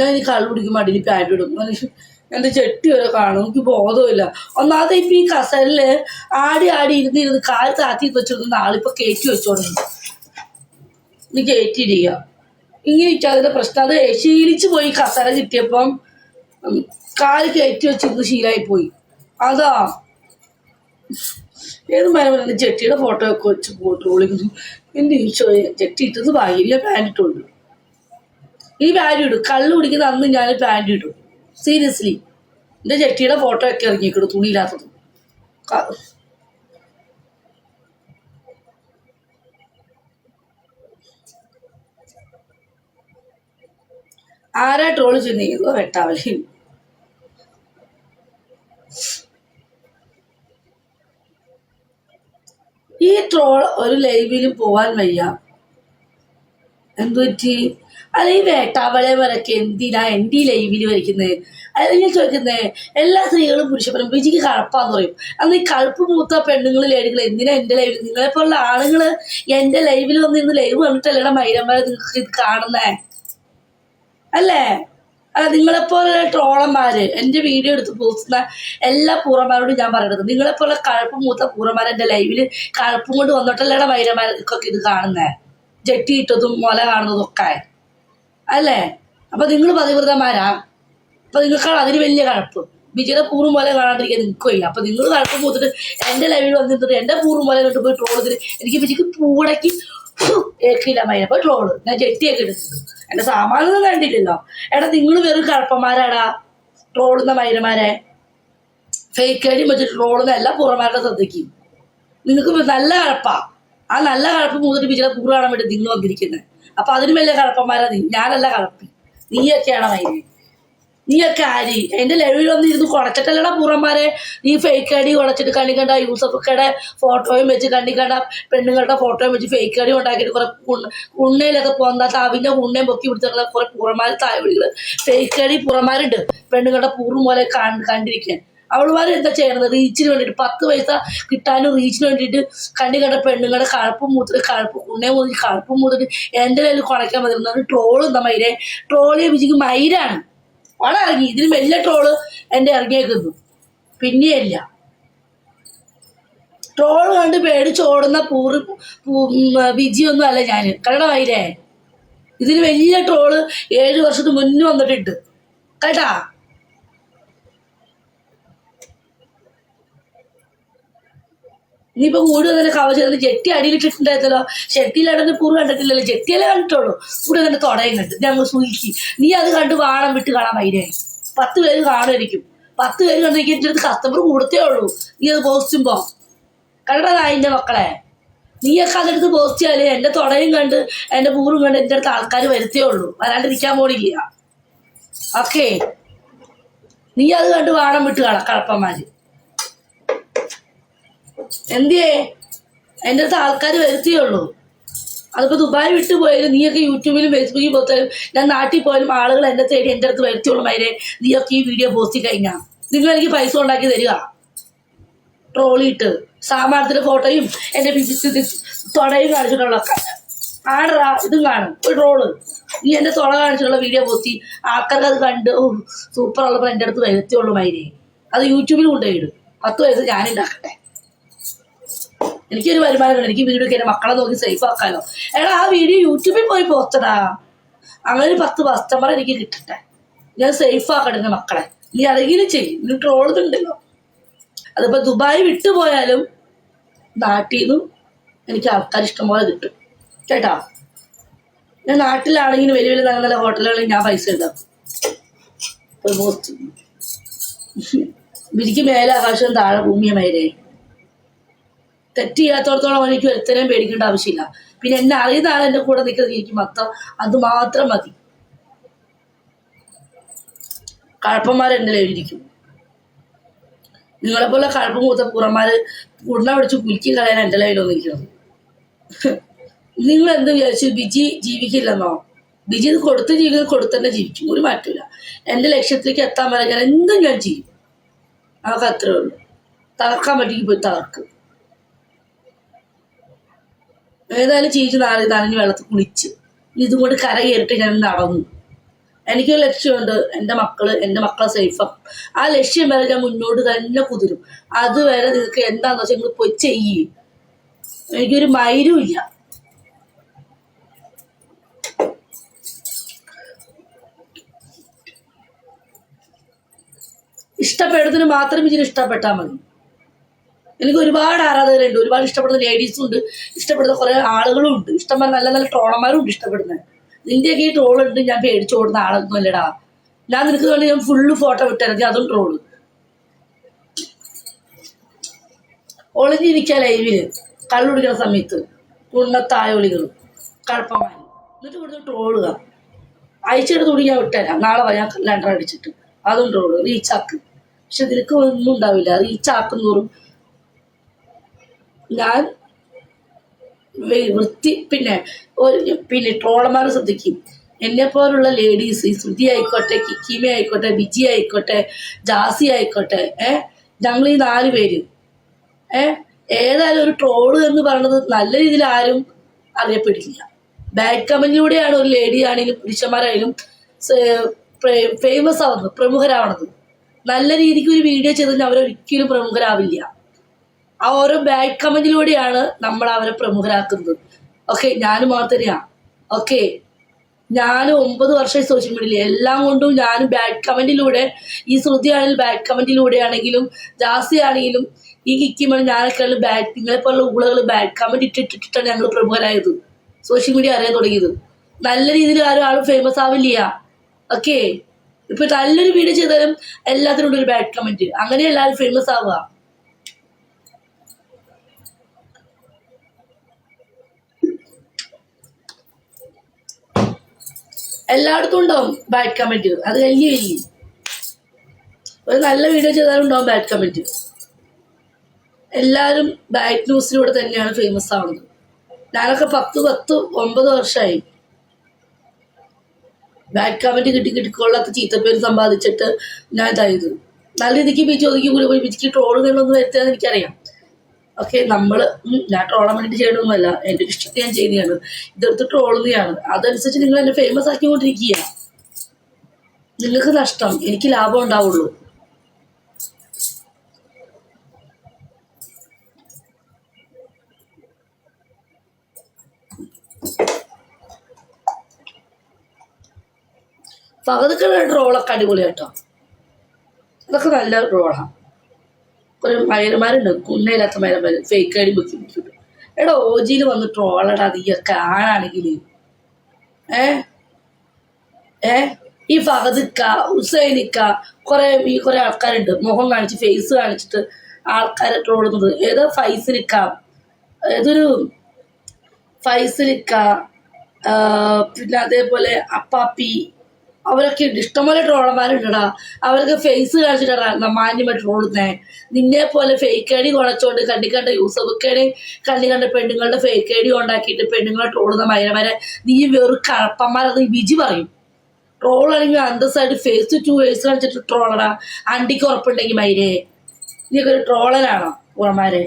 ഞാൻ ഈ കള്ളു കുടിക്കുമ്പോൾ അടിയിൽ പാന്റ് ഇടും. എന്റെ ചെട്ടി വരെ കാണും. എനിക്ക് ബോധമില്ല ഒന്നാമത് ഇപ്പൊ ഈ കസലിൽ ആടി ആടി ഇരുന്ന് ഇരുന്ന് കാൽ താത്തി വെച്ചിരുന്ന ആളിപ്പോ കയറ്റി വെച്ചോളൂ നീ കയറ്റിയിരിക്കുക ഇങ്ങനെ അതിന്റെ പ്രശ്നം. അത് ശീലിച്ചു പോയി കസല കിട്ടിയപ്പം കാൽ കയറ്റി വെച്ചിരുന്ന് ശീലമായി പോയി. അതാ. ഏത് മരം ചെട്ടിയുടെ ഫോട്ടോ ഒക്കെ വെച്ച് ഫോട്ടോ വിളിക്കുന്നു എന്റെ ഈശോയെ ചെട്ടി ഇട്ടത് ഭാഗ്യ പാന്റ് ഇട്ടുണ്ട്. ഈ പാന്റ് ഇടും. കള്ള് കുടിക്കുന്ന അന്ന് ഞാൻ പാന്റ് ഇടും. സീരിയസ്ലി എന്റെ ചെട്ടിയുടെ ഫോട്ടോ ഒക്കെ ഇറങ്ങിക്കിടും തുണിയില്ലാത്തത്. ആരാ ട്രോൾ ചെന്നിരിക്കുന്നു വെട്ടാവലി. ഈ ട്രോൾ ഒരു ലൈവിലും പോവാൻ വയ്യ. എന്തു പറ്റി? അല്ല ഈ വേട്ടാവളെ വരക്ക് എന്തിനാ എന്റെ ഈ ലൈവിൽ വരയ്ക്കുന്നത് അല്ലെങ്കിൽ ചോദിക്കുന്നത് എല്ലാ സ്ത്രീകളും പുരുഷപ്പനും വിജിക്ക് കഴപ്പാന്ന് പറയും. അന്ന് ഈ കഴുപ്പ് മൂത്ത പെണ്ണുങ്ങൾ ലേഡികൾ എന്തിനാ എന്റെ ലൈവിൽ നിങ്ങളെ പോലുള്ള ആണുങ്ങൾ എന്റെ ലൈവിൽ വന്ന് ഇന്ന് ലൈവ് കണ്ടിട്ടല്ലേടാ മൈരന്മാരെ നിങ്ങൾക്ക് ഇത് കാണുന്നേ? അല്ലേ? നിങ്ങളെപ്പോലെ ട്രോളന്മാര് എന്റെ വീഡിയോ എടുത്ത് പോസ്റ്റുന്ന എല്ലാ പൂറന്മാരോടും ഞാൻ പറയുന്നത് നിങ്ങളെപ്പോലെ കഴപ്പ് മൂത്ത പൂറന്മാർ എന്റെ ലൈവിൽ കഴപ്പും കൊണ്ട് വന്നിട്ടല്ലേടാ മൈരന്മാർക്കൊക്കെ ഇത് കാണുന്നേ? ജെട്ടി ഇട്ടതും മുല കാണുന്നതും ഒക്കെ അല്ലേ? അപ്പൊ നിങ്ങൾ പതിവ്രതന്മാരാ. അപ്പൊ നിങ്ങൾക്കാണ് അതിന് വലിയ കഴപ്പ് വിജയുടെ പൂറും പോലെ കാണാണ്ടിരിക്കാൻ നിങ്ങൾക്ക് വയ്യ അപ്പൊ നിങ്ങൾ കഴപ്പ് പോത്തിട്ട് എന്റെ ലൈവിൽ വന്നിട്ട് എന്റെ പൂറും പോലെ കണ്ടു പോയി ട്രോളത്തിന് എനിക്ക് വിജയ്ക്ക് പൂടയ്ക്ക് ഏക്കില്ല മൈന അപ്പൊ ട്രോൾ ഞാൻ ജെട്ടിയൊക്കെ എടുത്തിട്ടുണ്ട് എന്റെ സാമാനൊന്നും കണ്ടില്ലല്ലോ. എടാ നിങ്ങൾ വെറും കഴപ്പന്മാരാടാ ട്രോളുന്ന മൈനമാരെ. ഫേക്ക് ഐഡി വെച്ചിട്ട് ട്രോളുന്ന എല്ലാ പൂർവമാരുടെ ശ്രദ്ധിക്കും നിങ്ങൾക്ക് നല്ല കഴപ്പാ ആ നല്ല കളപ്പ് മൂന്നിട്ട് വിജയുടെ പൂർവം കാണാൻ വേണ്ടി നിങ്ങൾ വന്നിരിക്കുന്നത് അപ്പൊ അതിന് വലിയ കഴപ്പന്മാരാ നീ. ഞാനല്ല കളപ്പി നീയൊക്കെയാണ് അതിന് നീയൊക്കെ ആരി? എന്റെ ലൈവിൽ വന്ന് ഇരുന്ന് കുടച്ചിട്ടല്ലടാ നീ ഫേക്ക് ഐഡി കുടച്ചിട്ട് കണ്ണി കണ്ട യൂസഫൊക്കെയുടെ ഫോട്ടോയും വെച്ച് കണ്ണി കണ്ട പെണ്ണുങ്ങളുടെ ഫോട്ടോയും വെച്ച് ഫേക്ക് ഐഡി ഉണ്ടാക്കിയിട്ട് കുറെ കുണ് കുണ്ണയിലൊക്കെ പോന്ന താവിന്റെ കുണ്ണയും പൊക്കി പിടിച്ചിട്ടുള്ള കുറെ പൂറന്മാർ താഴെ ഫേക്ക് ഐഡി പൂറന്മാരുണ്ട് പെണ്ണുങ്ങളുടെ പൂർവം പോലെ കാണ് കണ്ടിരിക്കാൻ. അവളുമാർ എന്താ ചെയ്യണത്? റീച്ചിന് വേണ്ടിയിട്ട് പത്ത് പൈസ കിട്ടാനും റീച്ചിന് വേണ്ടിയിട്ട് കണ്ണി കണ്ട പെണ്ണുങ്ങളുടെ കഴപ്പ് മൂത്തിട്ട് കഴപ്പ് ഉണ്ണേ മൂന്നിട്ട് കഴപ്പ് മൂത്തിട്ട് എന്റെ കയ്യിൽ കുണയ്ക്കാൻ മതി. ട്രോൾ എന്താ മൈരെ? ട്രോളിയെ വിജിക്ക് മൈരാണ്. വളരെ ഇറങ്ങി. ഇതിന് വലിയ ട്രോൾ എന്റെ ഇറങ്ങിയേക്കുന്നു. പിന്നെയല്ല. ട്രോൾ കണ്ട് പേടിച്ചോടുന്ന പൂറി വിജിയൊന്നും അല്ല ഞാൻ കടമായില്ലേ ഇതിന് വലിയ ട്രോൾ ഏഴ് വർഷത്തിന് മുന്നേ വന്നിട്ടുണ്ട്. കേട്ടാ? ഇനിയിപ്പോ കൂടി വന്നിട്ട് കവചം ജെട്ടി അടിയിലിട്ടിട്ടുണ്ടായിരുന്നല്ലോ. ജെട്ടിയിലടന്ന് പൂറ് കണ്ടിട്ടില്ലല്ലോ. ജെട്ടിയല്ലേ കണ്ടിട്ടുള്ളൂ. കൂടെ തന്നെ തുടയും കണ്ട് ഞങ്ങൾ സൂയിക്കി നീ അത് കണ്ട് വാണം വിട്ട് കാണാൻ വൈരേ പത്ത് പേര് കാണുമായിരിക്കും. പത്ത് പേര് കണ്ടിരിക്കും എന്റെ അടുത്ത് കസ്റ്റമർ കൊടുത്തേ ഉള്ളൂ. നീ അത് പോസ്റ്റുമ്പോ കണ്ടതാ എന്റെ മക്കളെ. നീയൊക്കെ അതെടുത്ത് പോസ്റ്റ് ചെയ്യാൽ. എന്റെ തുടയും കണ്ട് എന്റെ പൂറും കണ്ട് എന്റെ അടുത്ത് ആൾക്കാർ വരുത്തേ ഉള്ളൂ. വരാണ്ടിരിക്കാൻ പോണില്ല. ഓക്കേ. നീ അത് കണ്ട് വാണം വിട്ട് കാണാം കളപ്പന്മാര് എന്തിയേ? എന്റെ അടുത്ത് ആൾക്കാർ വരുത്തിയുള്ളൂ. അതിപ്പോ ദുബായ് വിട്ടു പോയാലും നീയൊക്കെ യൂട്യൂബിലും ഫേസ്ബുക്കിൽ പോത്താലും ഞാൻ നാട്ടിൽ പോയാലും ആളുകൾ എന്നെ തേടി എന്റെ അടുത്ത് വരുത്തിയുള്ളൂ മൈരെ. നീയൊക്കെ ഈ വീഡിയോ പോസ്റ്റ് കഴിഞ്ഞാൽ നിങ്ങൾ എനിക്ക് പൈസ ഉണ്ടാക്കി തരിക. ട്രോളിയിട്ട് സാമാനത്തിന്റെ ഫോട്ടോയും എന്റെ തൊടയും കാണിച്ചിട്ടുള്ളൊക്കെ ആടറാ ഇതും കാണും. ഒരു ട്രോൾ. നീ എന്റെ തൊട കാണിച്ചിട്ടുള്ള വീഡിയോ പോസ്റ്റ് ആൾക്കാർക്ക് അത് കണ്ട് സൂപ്പർ ഉള്ളപ്പോൾ എന്റെ അടുത്ത് വരുത്തിയുള്ളൂ മൈരെ. അത് യൂട്യൂബിൽ കൊണ്ടുപോയിടും പത്ത് വയസ്സ് ഞാൻ ഉണ്ടാക്കട്ടെ എനിക്കൊരു വരുമാനമുണ്ട് എനിക്ക് വീഡിയോ ഒക്കെ മക്കളെ നോക്കി സേഫ് ആക്കാനോ എടാ ആ വീഡിയോ യൂട്യൂബിൽ പോയി പോസ്റ്റടാ. അങ്ങനെ ഒരു പത്ത് കസ്റ്റമർ എനിക്ക് കിട്ടട്ടെ. ഞാൻ സേഫ് ആക്കണം എന്റെ മക്കളെ. നീ അതെങ്കിലും ചെയ്യും. നീ ട്രോളുന്നുണ്ടല്ലോ അതിപ്പോ ദുബായ് വിട്ടുപോയാലും നാട്ടിൽ നിന്നും എനിക്ക് ആൾക്കാർ ഇഷ്ടംപോലെ കിട്ടും. കേട്ടാ? ഞാൻ നാട്ടിലാണെങ്കിലും വലിയ വലിയ നല്ല നല്ല ഹോട്ടലുകളിൽ ഞാൻ പൈസ ഉണ്ടാക്കും. എനിക്ക് മേലെ ആകാശം താഴെ ഭൂമിയുമായിരേ തെറ്റ് ചെയ്യാത്തോടത്തോളം എനിക്ക് ഒരുത്തരം പേടിക്കേണ്ട ആവശ്യമില്ല. പിന്നെ എന്നെ അറിയുന്ന ആൾ എന്റെ കൂടെ നിൽക്കുന്നത് എനിക്ക് മൊത്തം അത് മാത്രം മതി. കഴപ്പന്മാർ എന്റെ നിങ്ങളെ നിങ്ങളെപ്പോലെ കഴപ്പം മൂത്ത പുറന്മാര് ഉടനെ പിടിച്ച് കുലുക്കി കളയാൻ എന്റെ ലൈവിൽ വന്നിരിക്കുന്നത് നിങ്ങൾ എന്ത് വിചാരിച്ചു? ബിജി ജീവിക്കില്ലെന്നോ? ബിജി കൊടുത്ത് ജീവിക്കുന്നത് കൊടുത്തന്നെ ജീവിക്കും. ഒരു മാറ്റമില്ല എന്റെ ലക്ഷ്യത്തിലേക്ക് എത്താൻ വരെ ഞാൻ എന്തും ഞാൻ ചെയ്യും. അതൊക്കെ അത്രേ ഉള്ളൂ. തകർക്കാൻ പറ്റിക്ക് പോയി തകർക്കും ഏതായാലും ചീച്ച് നാളെ നനഞ്ഞ് വെള്ളത്തിൽ കുളിച്ച് ഇതുകൊണ്ട് കര കയറിട്ട് ഞാൻ നടന്നു. എനിക്കൊരു ലക്ഷ്യമുണ്ട്. എന്റെ മക്കൾ എന്റെ മക്കളെ സേഫാക്കും ആ ലക്ഷ്യം വരെ ഞാൻ മുന്നോട്ട് തന്നെ കുതിരും. അതുവരെ നിങ്ങൾക്ക് എന്താണെന്ന് വെച്ചാൽ നിങ്ങൾ പോയി ചെയ്യും. എനിക്കൊരു മൈരും ഇല്ല. ഇഷ്ടപ്പെടുന്നതിന് മാത്രം ഇതിന് ഇഷ്ടപ്പെട്ടാൽ മതി. എനിക്ക് ഒരുപാട് ആരാധകരുണ്ട്. ഒരുപാട് ഇഷ്ടപ്പെടുന്ന ലേഡീസും ഉണ്ട്. ഇഷ്ടപ്പെടുന്ന കുറെ ആളുകളും ഉണ്ട്. ഇഷ്ടംപോലെ നല്ല നല്ല ട്രോളന്മാരും ഉണ്ട് ഇഷ്ടപ്പെടുന്നത് നിന്റെയൊക്കെ ഈ ട്രോൾ ഉണ്ട് ഞാൻ പേടിച്ചു ഓടുന്ന ആളൊന്നും അല്ലടാ. ഞാൻ നിനക്ക് വേണ്ടി ഞാൻ ഫുള്ള് ഫോട്ടോ വിട്ടായിരുന്നു അതും ട്രോൾ ഒളിഞ്ഞിരിക്കുക ലൈവിൽ കള്ളുടിക്കുന്ന സമയത്ത്. കുണ്ണത്തായൊളികൾ കഴപ്പന്മാർ എന്നിട്ട് ഇവിടുന്ന് ട്രോളുക അയച്ചെടുത്ത് തുണി ഞാൻ വിട്ടേരാം. നാളെ ഞാൻ ലണ്ടർ അടിച്ചിട്ട്. അതും ട്രോൾ റീച്ചാക്ക് പക്ഷെ നിനക്ക് ഒന്നും ഉണ്ടാവില്ല. റീച്ചാക്കും ഞാൻ വൃത്തി പിന്നെ ഒരു പിന്നെ ട്രോളർമാർ ശ്രദ്ധിക്കും. എന്നെ പോലുള്ള ലേഡീസ് ഈ ശ്രുതി ആയിക്കോട്ടെ കിക്കിമ ആയിക്കോട്ടെ വിജി ആയിക്കോട്ടെ ജാസി ആയിക്കോട്ടെ ഏ? ഞങ്ങൾ ഈ നാല് പേര് ഏ? ഏതായാലും ഒരു ട്രോൾ എന്ന് പറയുന്നത് നല്ല രീതിയിൽ ആരും അറിയപ്പെടില്ല. ബാഡ് കമന്റിലൂടെയാണ് ഒരു ലേഡി ആണെങ്കിലും പുരുഷന്മാരായാലും ഫേമസ് ആവുന്നത് പ്രമുഖരാവണത്. നല്ല രീതിക്ക് ഒരു വീഡിയോ ചെയ്ത് അവരൊരിക്കലും പ്രമുഖരാവില്ല. ആ ഓരോ ബാഡ് കമന്റിലൂടെയാണ് നമ്മൾ അവരെ പ്രമുഖരാക്കുന്നത്. ഓക്കെ ഞാനും മാത്രമല്ല ഓക്കെ ഞാനും ഒമ്പത് വർഷം സോഷ്യൽ മീഡിയയിൽ എല്ലാം കൊണ്ടും ഞാനും ബാഡ് കമന്റിലൂടെ ഈ ശ്രുതി ആണെങ്കിലും ബാഡ് കമന്റിലൂടെ ആണെങ്കിലും ജാസി ആണെങ്കിലും ഈ കിക്കിമാണ് ഞാനൊക്കെ ബാഡ് നിങ്ങളെ പോലുള്ള ഊളകൾ ബാഡ് കമന്റ് ഇട്ടിട്ടിട്ടാണ് ഞങ്ങൾ പ്രമുഖരായത്. സോഷ്യൽ മീഡിയ അറിയാൻ തുടങ്ങിയത്. നല്ല രീതിയിൽ ആരും ആളും ഫേമസ് ആവില്ല. ഓക്കെ ഇപ്പൊ നല്ലൊരു വീഡിയോ ചെയ്താലും എല്ലാത്തിനും ഒരു ബാഡ് കമന്റ് അങ്ങനെ എല്ലാവരും ഫേമസ് ആവുക. എല്ലായിടത്തും ഉണ്ടാവും ബാഡ് കമന്റ് അത് കഴിഞ്ഞേ ഒരു നല്ല വീഡിയോ ചെയ്താലും ഉണ്ടാവും ബാഡ് കമന്റ് എല്ലാവരും ബാഡ് ന്യൂസിലൂടെ തന്നെയാണ് ഫേമസ് ആവുന്നത്. ഞാനൊക്കെ പത്ത് പത്ത് ഒമ്പത് വർഷമായി ബാഡ് കമന്റ് കിട്ടി കിട്ടിക്കൊള്ളാത്ത ചീത്തപ്പേര് സമ്പാദിച്ചിട്ട് ഞാൻ ഇതായത്. നല്ല രീതിക്ക് ബീച്ച് ഒതുക്കി കൂടി പോയി ബിജിക്ക് ട്രോളുകളൊന്നും വരുത്താന്ന് എനിക്കറിയാം. ഓക്കെ നമ്മൾ ഞാൻ ട്രോളാൻ വേണ്ടിയിട്ട് ചെയ്യണമെന്നല്ല എന്റെ ഒരു ഇഷ്ടത്തെ ഞാൻ ചെയ്യുന്നതാണ്. ഇതെടുത്ത് ട്രോളുന്നതാണ് അതനുസരിച്ച് നിങ്ങൾ എന്നെ ഫേമസ് ആക്കിക്കൊണ്ടിരിക്കുക. നിങ്ങൾക്ക് നഷ്ടം. എനിക്ക് ലാഭം ഉണ്ടാവുള്ളൂ. പകുതിക്കുള്ള റോളൊക്കെ അടിപൊളി കേട്ടോ അതൊക്കെ നല്ല റോളാണ് കുറെ മയന്മാരുണ്ട് കുന്നയില്ലാത്ത മയന്മാർ ഫേക്ക് ഐഡി ബുക്കി ബുക്കിട്ട് എടാ ഓജിയിൽ വന്ന് ട്രോളടാ നീയൊക്കെ ആണാണെങ്കിൽ ഏ? ഏ? ഈ ഫഹദിക്ക ഹുസൈനിക്ക കുറേ ഈ കുറേ ആൾക്കാരുണ്ട്. മുഖം കാണിച്ച് ഫേസ് കാണിച്ചിട്ട് ആൾക്കാരെ ട്രോളുന്നത് ഏതോ ഫൈസലിക്ക. ഏതൊരു ഫൈസലിക്ക പിന്നെ അതേപോലെ അപ്പാപ്പി അവരൊക്കെ ഉണ്ട് ഇഷ്ടംപോലെ ട്രോളന്മാരുണ്ടടാ. അവർക്ക് ഫേസ് കാണിച്ചിട്ടാ മാന്യമായിട്ട് ട്രോളുന്നേ നിന്നെ പോലെ ഫേക്ക് ഐ ഡി കുണച്ചോണ്ട് കണ്ണി കണ്ട യൂസഫക്കേടി കണ്ണി കണ്ട പെണ്ണുങ്ങളുടെ ഫേക്ക് ഐ ഡി ഉണ്ടാക്കിയിട്ട് പെണ്ണുങ്ങളെ ട്രോളുന്ന മൈനമാരെ നീ വെറും നീ വിജി പറയും. Troll under side face to face കാണിച്ചിട്ട് ട്രോളടാ അണ്ടിക്ക് ഉറപ്പുണ്ടെങ്കിൽ മൈരേ. നീ ഒരു ട്രോളനാണോ ഉറമാരെ